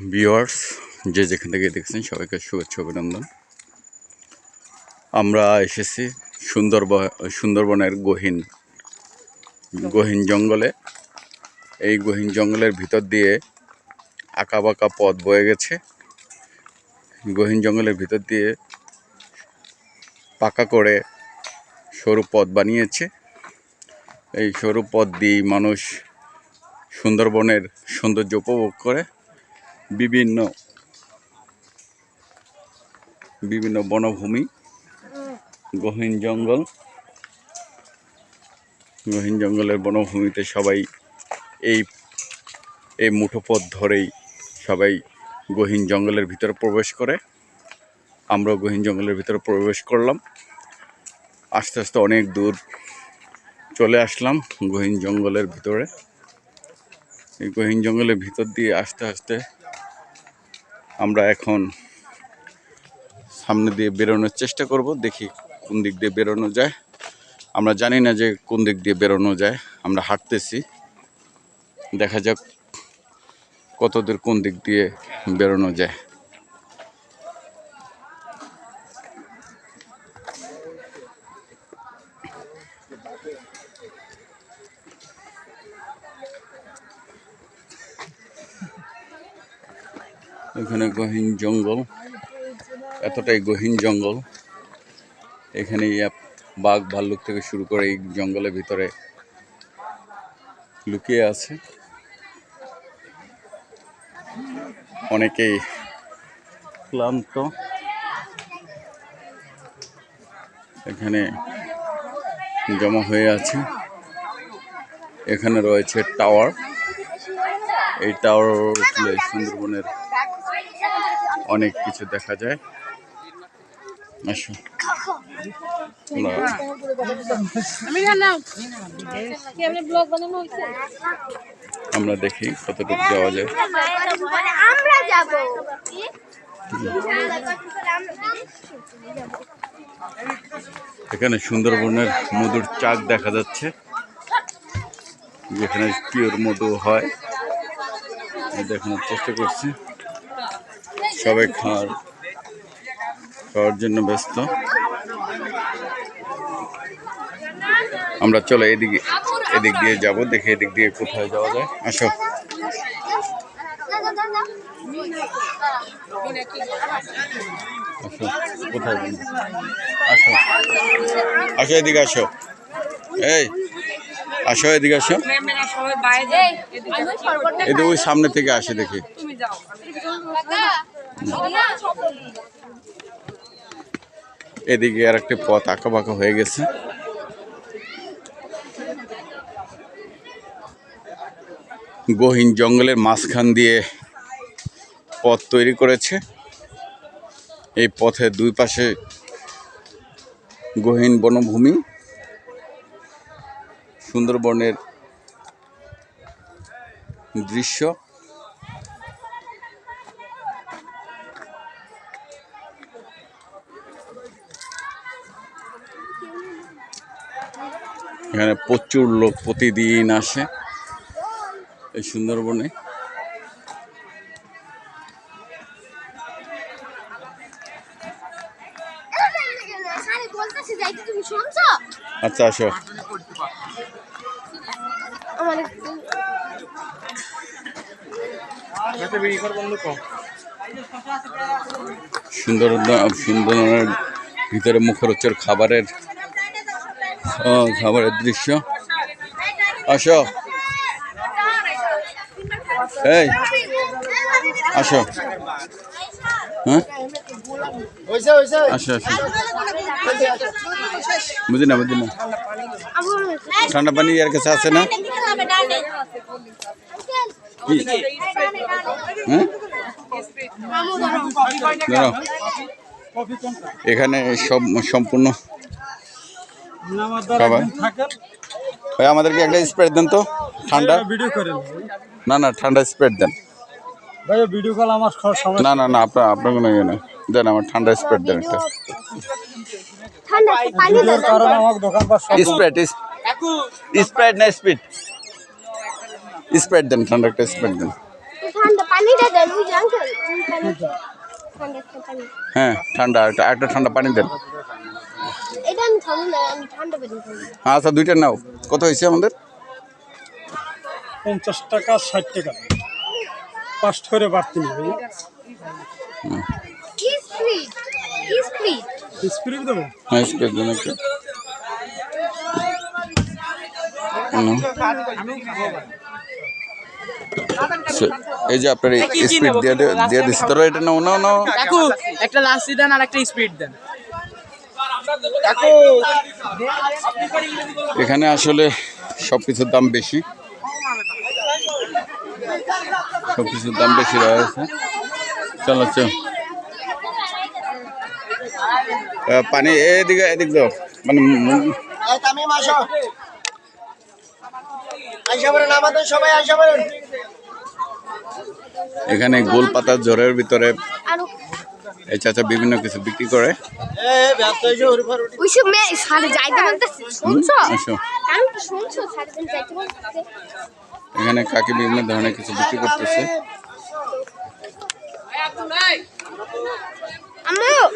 Viewers যে যেখান থেকে দেখছেন সবাইকে শুভেচ্ছা অভিনন্দন। আমরা এসেছি সুন্দরব, সুন্দরবনের গহীন গহীন জঙ্গলে। এই গহীন জঙ্গলের ভিতর দিয়ে আঁকা বাঁকা পথ বয়ে গেছে। গহীন জঙ্গলের ভিতর দিয়ে পাকা করে সরু পথ বানিয়েছে। এই সরু পথ দিয়েই মানুষ সুন্দরবনের সৌন্দর্য উপভোগ করে। বিভিন্ন বিভিন্ন বনভূমি, গহীন জঙ্গল, গহীন জঙ্গলের বনভূমিতে সবাই এই এই মুঠোপথ ধরেই সবাই গহীন জঙ্গলের ভিতরে প্রবেশ করে। আমরাও গহীন জঙ্গলের ভিতরে প্রবেশ করলাম। আস্তে আস্তে অনেক দূর চলে আসলাম গহীন জঙ্গলের ভিতরে। এই গহীন জঙ্গলের ভিতর দিয়ে আস্তে আস্তে আমরা এখন সামনে দিয়ে বেরোনোর চেষ্টা করব, দেখি কোন দিক দিয়ে বেরোনো যায়। আমরা জানি না যে কোন দিক দিয়ে বেরোনো যায়, আমরা হাঁটতেছি। দেখা যাক কতদূর কোন দিক দিয়ে বেরোনো যায়। এখানে গহীন জঙ্গল। এতটাই গহীন জঙ্গল। এখানে বাঘ ভাল্লুক থেকে শুরু করে এই জঙ্গলের ভিতরে লুকিয়ে আছে। অনেকেই ক্লান্ত। এখানে জমা হয়ে আছে। এখানে রয়েছে টাওয়ার। এই টাওয়ার সুন্দরবনের অনেক কিছু দেখা যায়। আসো। আমরা দেখি কতটুকু যাওয়া যায়। আমরা যাব। এখানে সুন্দরবনের মধুর চাক দেখা যাচ্ছে। যেখানে পিওর মধু হয়। দেখানোর চেষ্টা করছি। সবাই খাওয়ার খাওয়ার জন্য ব্যস্ত। আমরা চলো এদিকে এদিক দিয়ে যাব দেখি এদিক দিয়ে কোথায় যাওয়া যায়। আসো। আসো কোথায় আসো। আসো এদিকে আসো। এই আসো এদিকে আসো। এদিকে ওই সামনে থেকে আসে দেখি। তুমি যাও। এদিকে আর একটা পথ আঁকা বাঁকা হয়ে গেছে। গহীন জঙ্গলের মাঝখান দিয়ে পথ তৈরি করেছে। এই পথের দুই পাশে গহীন বনভূমি, সুন্দরবনের দৃশ্য। এখানে প্রচুর লোক প্রতিদিন আসে এই সুন্দরবনে। আচ্ছা আসো। সুন্দর সুন্দরবনের ভিতরে মুখরোচর খাবারের খাবারের দৃশ্য। আসো। এই, আসো। হ্যাঁ? আসো আসো। বুঝি না বুঝি না ঠান্ডা পানি আর কাছে আছে না? হ্যাঁ? এখানে সব সম্পূর্ণ খাবার। ভাই আমাদেরকে একটা স্প্রেড দেন তো ঠান্ডা। ভিডিও করেন না না ঠান্ডা স্প্রেড দেন। ভাই ভিডিও কল আমার সময় না না না আপনার আপনার কোনো ইয়ে নেই। দেন আমার ঠান্ডা স্প্রেড দেন একটা। স্প্রেড স্প্রেড না স্পিড স্প্রেড দেন ঠান্ডা একটা স্প্রেড দেন। হ্যাঁ ঠান্ডা একটা একটা ঠান্ডা পানি দেন। আচ্ছা দুইটা নাও। কত হয়েছে আমাদের? পঞ্চাশ টাকা ষাট টাকা। পাঁচ করে বাড়তি নেবে কি স্পিড? কি স্পিড? স্পিরিট দেবো হ্যাঁ স্প্রে দেন একটু। এই যে আপনার স্পিড দিয়ে দিয়ে দিচ্ছি তোরা এটা নাও নাও নাও। একটা লাসি দেন আর একটা স্পিড দেন। এখানে আসলে সব কিছুর দাম বেশি। সব কিছুর দাম বেশি রয়েছে চলো চল। পানি এদিকে এদিক দাও। মানে এখানে গোল পাতার জ্বরের ভিতরে এই চাচা বিভিন্ন কিছু বিক্রি করে। এখানে কাকি বিভিন্ন ধরনের কিছু বিক্রি করতেছে।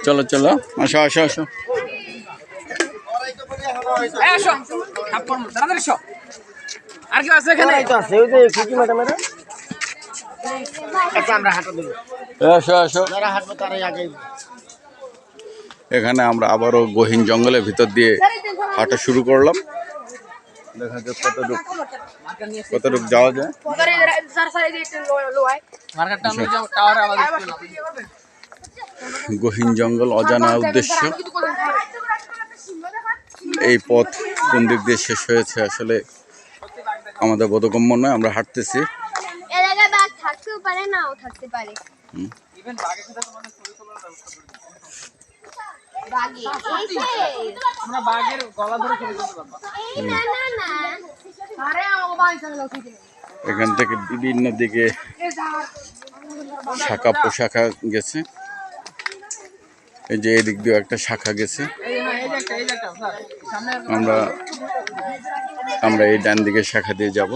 চলো চলো। আসো আসো আসো। আর কি আছে এখানে? আছে ওই যে খুকি এখানে আমরা আবারও গহীন জঙ্গলের ভিতর দিয়ে হাঁটা শুরু করলাম। দেখা যাক কতটুক কতটুক যাওয়া যায়। গহীন জঙ্গল অজানা উদ্দেশ্য। এই পথ কোন দিক দিয়ে শেষ হয়েছে আসলে আমাদের বোধগম্য নয় আমরা হাঁটতেছি। থাকতেও পারে নাও থাকতে পারে। বাঘে। এই যে আমরা বাঘের গলা ধরে ছবি তুলতে পারব। এই না না না। এখান থেকে বিভিন্ন দিকে শাখা পোশাখা গেছে। এই যে এদিক দিয়েও একটা শাখা গেছে। আমরা আমরা এই ডান দিকের শাখা দিয়ে যাব।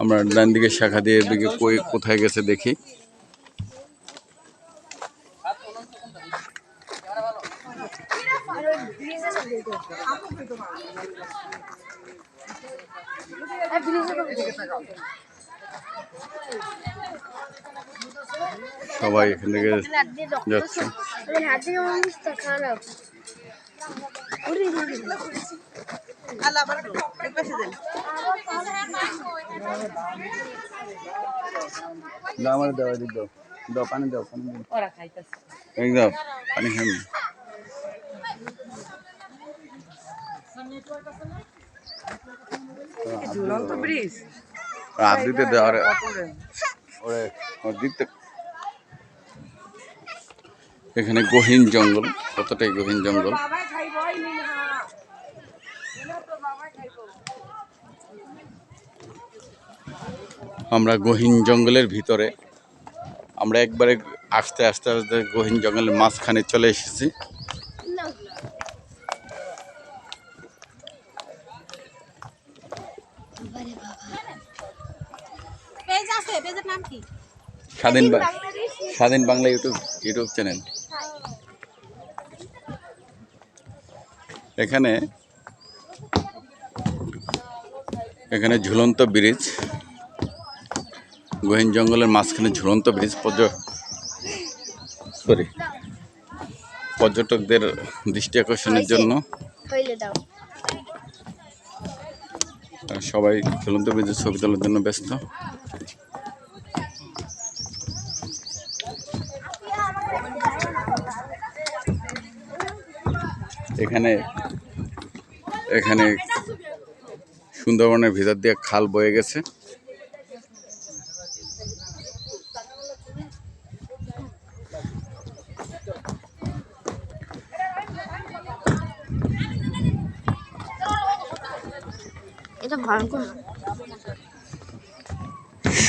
আমরা ডান দিকের শাখা দিয়ে এদিকে কই, কোথায় গেছে দেখি। সবাই এখান থেকে যাচ্ছে। আমার দাও। পানি দাও পানি দাও। পানি খান হাত দিতে দাও আরে ওরে দিতে এখানে গহীন জঙ্গল কতটাই গহীন জঙ্গল? আমরা গহীন জঙ্গলের ভিতরে আমরা একবারে আস্তে আস্তে আস্তে গহীন জঙ্গলের মাঝখানে চলে এসেছি। স্বাধীন স্বাধীন বাংলা ইউটিউব ইউটিউব চ্যানেল। এখানে এখানে ঝুলন্ত ব্রিজ গহীন জঙ্গলের মাঝখানে ঝুলন্ত ব্রিজ সরি পর্যটকদের দৃষ্টি আকর্ষণের জন্য। সবাই ঝুলন্ত ব্রিজের ছবি তোলার জন্য ব্যস্ত। এখানে এখানে সুন্দরবনের ভিতর দিয়ে খাল বয়ে গেছে।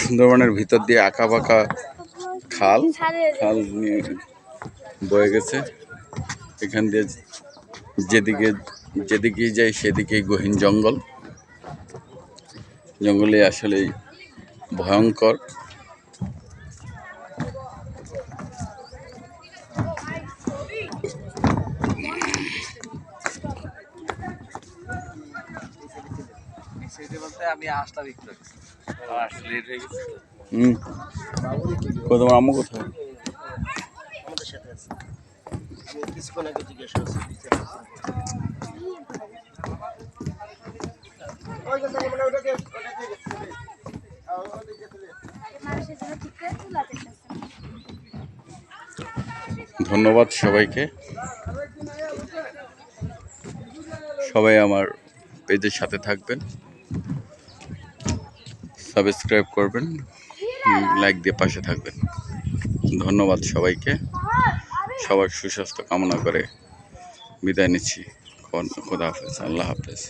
সুন্দরবনের ভিতর দিয়ে আঁকা বাঁকা খাল খাল নিয়ে বয়ে গেছে। এখান দিয়ে যেদিকে যেদিকেই যাই সেদিকেই গহীন জঙ্গল। জঙ্গলে আসলেই ভয়ঙ্কর। হুম। তোমার আম্মু কোথায়? ধন্যবাদ সবাইকে। সবাই আমার পেজের সাথে থাকবেন। সাবস্ক্রাইব করবেন। লাইক দিয়ে পাশে থাকবেন। ধন্যবাদ সবাইকে। সবার সুস্বাস্থ্য কামনা করে বিদায় নিচ্ছি। খোদা হাফেজ। আল্লাহ হাফেজ।